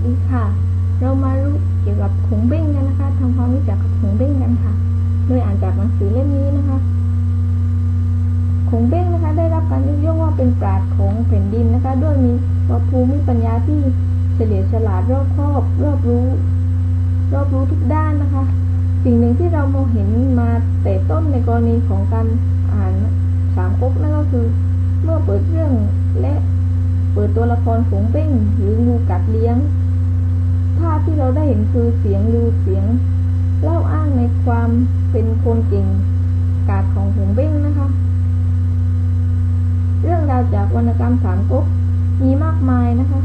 สดีค่ะ เรามารู้เกี่ยวกับขงเบ้งกันนะคะทำความรู้จักกับขงเบ้งกันค่ะ โดยอ่านจากหนังสือเล่มนี้นะคะขงเบ้งนะคะ ได้รับการยกย่องว่าเป็นปราชญ์ของแผ่นดินนะคะ ด้วยมีวัภูมิปัญญาที่เฉลียวฉลาดรอบคอบรอบรู้ รอบรู้ทุกด้านนะคะ สิ่งหนึ่งที่เรามองเห็นมาแต่ต้นในกรณีของการอ่านสามก๊กนั่นก็คือ เมื่อเปิดเรื่องและเปิดตัวละครขงเบ้งหรืองูกัดเลี้ยง ภาพที่เราได้เห็นคือเสียงลือเสียง เล่าอ้างในความเป็นคนเก่งกาดของหงเบ้งนะคะ เรื่องราวจากวรรณกรรมสามก๊กมีมากมายนะคะ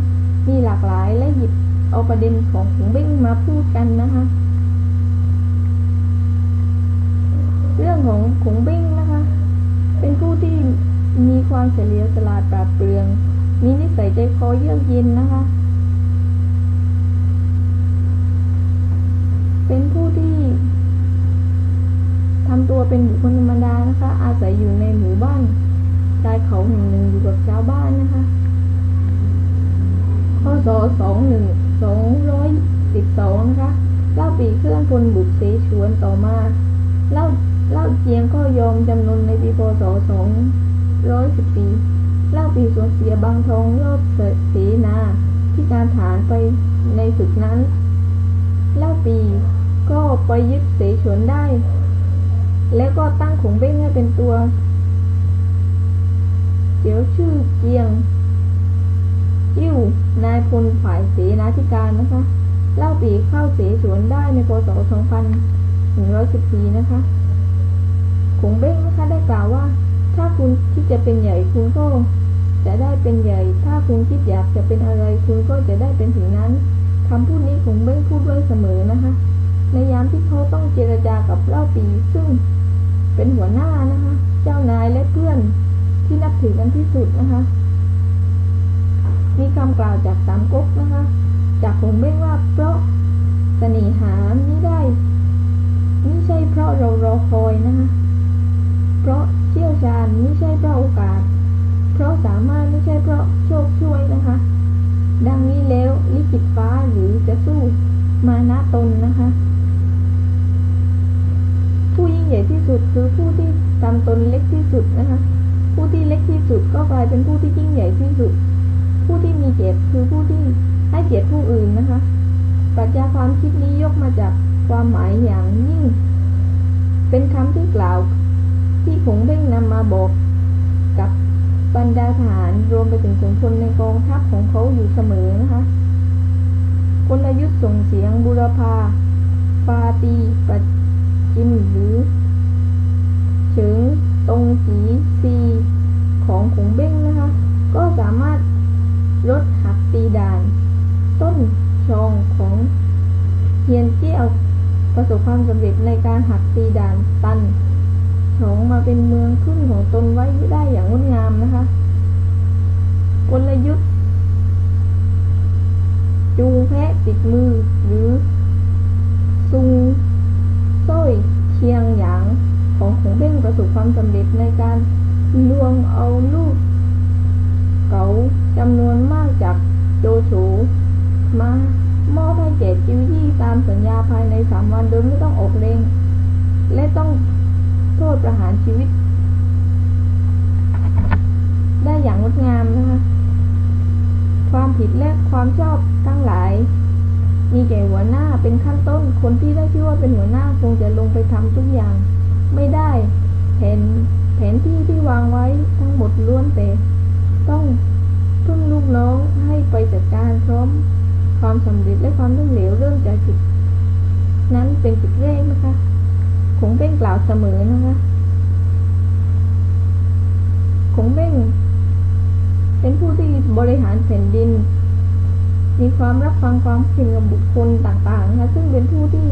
มีหลากหลายและหยิบเอาประเด็นของหงเบ้งมาพูดกันนะคะ เรื่องของขงเบ้งนะคะ เป็นผู้ที่มีความเฉลียวฉลาดปราดเปรื่อง มีนิสัยใจคอเยือกเย็นนะคะ เป็นผู้ที่ทำตัวเป็น บุคคลธรรมดานะคะ อาศัยอยู่ในหมู่บ้านชายเขาแห่งหนึ่งอยู่กับชาวบ้านนะคะพศสองหนึ่งสองร้อยสิบสองนะคะเล่าปีเครื่องพลบุกเสฉวนต่อมาเล่าเล่าเจียงก็ยอมจำนนในปีพศสองร้อยสิบสี่เล่าปีสวนเสียบางทองยอดเสนาที่การฐานไปในศึกนั้น เล่าปีก็ไปยึดเสฉวนได้ แล้วก็ตั้งขงเบ้งให้เป็นตัว เจียวชื่อเจียงยิ้วนายพลฝ่ายเสนาธิการนะคะ เล่าปีเข้าเสฉวนได้ในพศ2114 นะคะขงเบ้งนะคะได้กล่าวว่า ถ้าคุณคิดจะเป็นใหญ่คุณก็จะได้เป็นใหญ่ ถ้าคุณคิดอยากจะเป็นอะไรคุณก็จะได้เป็นถึงนั้นคำพูดนี้ขงเบ้งพูดไว้เสมอนะคะ ในยามที่เขาต้องเจรจากับเล่าปีซึ่งเป็นหัวหน้านะคะ เจ้านายและเพื่อนที่นับถือกันที่สุดนะคะ มีคำกล่าวจากสามก๊กนะคะ จากผมเบ้งว่าเพราะเสน่หาไม่ได้ไม่ใช่เพราะเรารอคอยนะคะ เพราะเชี่ยวชาญไม่ใช่เพราะโอกาส เพราะสามารถไม่ใช่เพราะโชคช่วยนะคะ ดังนี้แล้วลิขิตฟ้าหรือจะสู้มานะตนนะคะ ที่สุดคือผู้ที่ทำตนเล็กที่สุดนะคะผู้ที่เล็กที่สุดก็กลายเป็นผู้ที่ยิ่งใหญ่ที่สุด ผู้ที่มีเกียรติคือผู้ที่ให้เกียรติผู้อื่นนะคะปรัชญาความคิดนี้ยกมาจากความหมายอย่างยิ่ง เป็นคำที่กล่าว ที่ผงเบ้งนำมาบอกกับบรรดาทหารรวมไปถึงขุนพลในกองทัพของเขาอยู่เสมอนะคะกลยุทธ์ส่งเสียงบุรพาฟาตีปัจิมหรือ เฉิงตรงสีซีของขงเบ้งนะคะ ก็สามารถลดหักตีด่าน ต้นชองของเฮียนเจี้ยวประสบความสำเร็จในการหักตีด่านตันชองมาเป็นเมืองขึ้นของตนไว้ได้อย่างงดงามนะคะ กลยุทธ์ จูงแพะติดมือหรือซุงโซ้ยเชียง เบ้งประสบความสำเร็จในการลวงเอาลูกเก๋าจำนวนมากจากโจโฉมามอบให้แก่จิวยี่ตามสัญญาภายในสามวันโดยไม่ต้องออกเร่ง และต้องโทษประหารชีวิต ได้อย่างงดงามนะคะความผิดและความชอบทั้งหลาย มีแก่หัวหน้าเป็นขั้นต้นคนที่ได้ชื่อว่าเป็นหัวหน้าคงจะลงไปทำทุกอย่าง ไม่ได้ แผนแผนที่ที่วางไว้ทั้งหมดล้วนแต่ ต้องพึ่งลูกน้องให้ไปจัดการพร้อมความสำเร็จและความล้มเหลวเริ่มจากจุดนั้นเป็นจุดแรกนะคะคงเบ้งกล่าวเสมอนะคะคงเบ้งเป็นผู้ที่บริหารแผ่นดิน มีความรับฟังความคิดกับบุคคลต่างๆนะคะซึ่งเป็นผู้ที่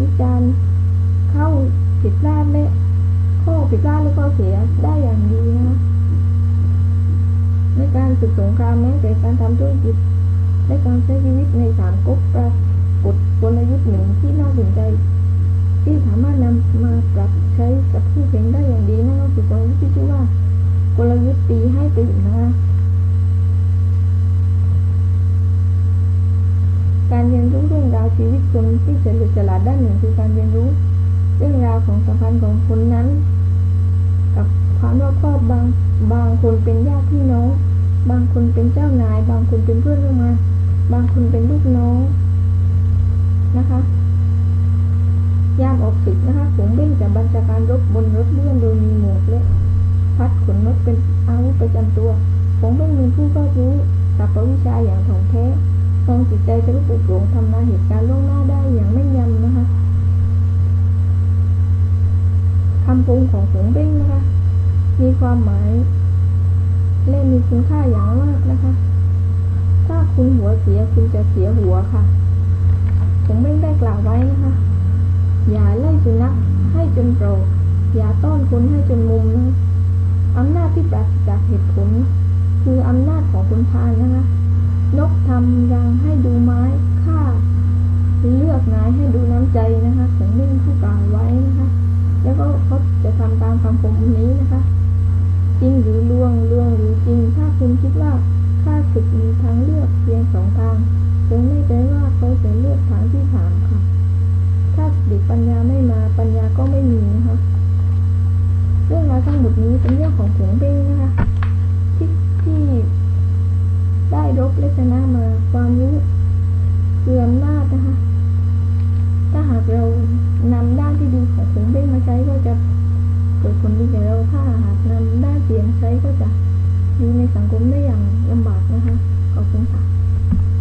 วิจารณ์เข้า ผิดพลาดและข้อผิดพลาดและข้อเสียได้อย่างดีนะในการศึกสงครามแม้แต่การทำธุรกิจและการใช้ชีวิตในสามก๊กปรากฏกลยุทธ์หนึ่งที่น่าสนใจ ที่สามารถนำมาปรับใช้กับผู้เพ่งได้อย่างดีนั่นก็คือกลยุทธ์ที่ชื่อว่ากลยุทธ์ตีให้ตื่นนะคะชีวิตคนที่เฉลียวฉลาดด้านหนึ่งคือการเรียนรู้ ของสัมพันธ์ของคนนั้น กับความรอบคอบบางบางคนเป็นญาติพี่น้อง บางคนเป็นเจ้านาย บางคนเป็นเพื่อนร่วมงานบางคนเป็นลูกน้องนะคะยามออกศึกนะคะผงเบ้งจะบัญชาการรบบนรถเลื่อนโดยมีหมวกและพัดขนนกเป็นอาวุธประจำตัวผงเบ้งมีผู้รอบรู้สัพพวิชาอย่างถ่องแท้ทรงจิตใจจะรู้ปลุกหลงทำนายเหตุการณ์ล่วงหน้าได้อย่างแม่นยำนะคะ คำปรุงของผงเบ้งนะคะ มีความหมายและมีคุณค่าอย่างมากนะคะ ถ้าคุณหัวเสียคุณจะเสียหัวค่ะผมไม่ได้กล่าวไว้นะคะ อย่าไล่สุนัขให้จนโปรกอย่าต้อนคนให้จนมุมนะอำนาจที่ปราศจากเหตุผล คืออำนาจของคนพาลนะคะ นกทำรังให้ดูไม้ฆ่า เลือกนายให้ดูน้ำใจนะคะผมไม่ได้ผู้กล่าวไว้นะคะ แล้วก็เขาจะทำตามคำคมนี้นะคะ จริงหรือลวงลวงหรือจริง ถ้าคุณคิดว่าข้าศึกมีทางเลือกเพียงสองทางจงไม่ใจว่าเขาจะเลือกทางที่สามค่ะ ถ้าสติปัญญาไม่มาปัญญาก็ไม่มีนะคะเรื่องราวทั้งหมดนี้เป็นเรื่องของผงเบ้งนะคะ ที่ที่ได้รบและชนะมาความรู้คืออำนาจนะคะ ถ้าหากเรานำด้านที่ดีของผงเบ้งมาใช้ก็จะเกิดผลดีแก่เรา ถ้าหากนำด้าน เสียงใช้ก็จะอยู่ในสังคมได้อย่างลำบากนะคะ ขอบคุณค่ะ